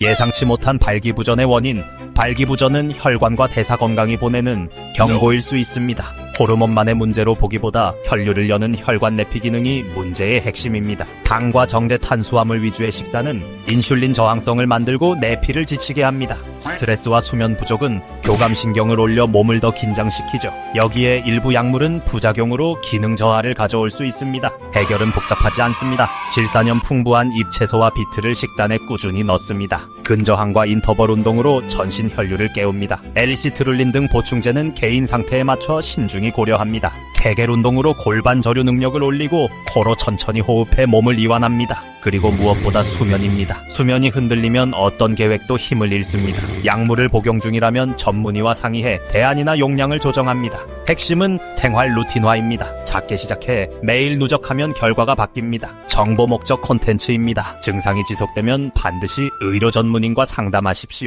예상치 못한 발기부전의 원인, 발기부전은 혈관과 대사 건강이 보내는 경고일 수 있습니다. 호르몬만의 문제로 보기보다 혈류를 여는 혈관 내피 기능이 문제의 핵심입니다. 당과 정제 탄수화물 위주의 식사는 인슐린 저항성을 만들고 내피를 지치게 합니다. 스트레스와 수면 부족은 교감신경을 올려 몸을 더 긴장시키죠. 여기에 일부 약물은 부작용으로 기능 저하를 가져올 수 있습니다. 해결은 복잡하지 않습니다. 질산염 풍부한 잎채소와 비트를 식단에 꾸준히 넣습니다. 근저항과 인터벌 운동으로 전신 혈류를 깨웁니다. 엘시트룰린 등 보충제는 개인 상태에 맞춰 신중히 고려합니다. 케겔 운동으로 골반 저류 능력을 올리고 코로 천천히 호흡해 몸을 이완합니다. 그리고 무엇보다 수면입니다. 수면이 흔들리면 어떤 계획도 힘을 잃습니다. 약물을 복용 중이라면 전문의와 상의해 대안이나 용량을 조정합니다. 핵심은 생활 루틴화입니다. 작게 시작해 매일 누적하면 결과가 바뀝니다. 정보 목적 콘텐츠입니다. 증상이 지속되면 반드시 의료 전문인과 상담하십시오.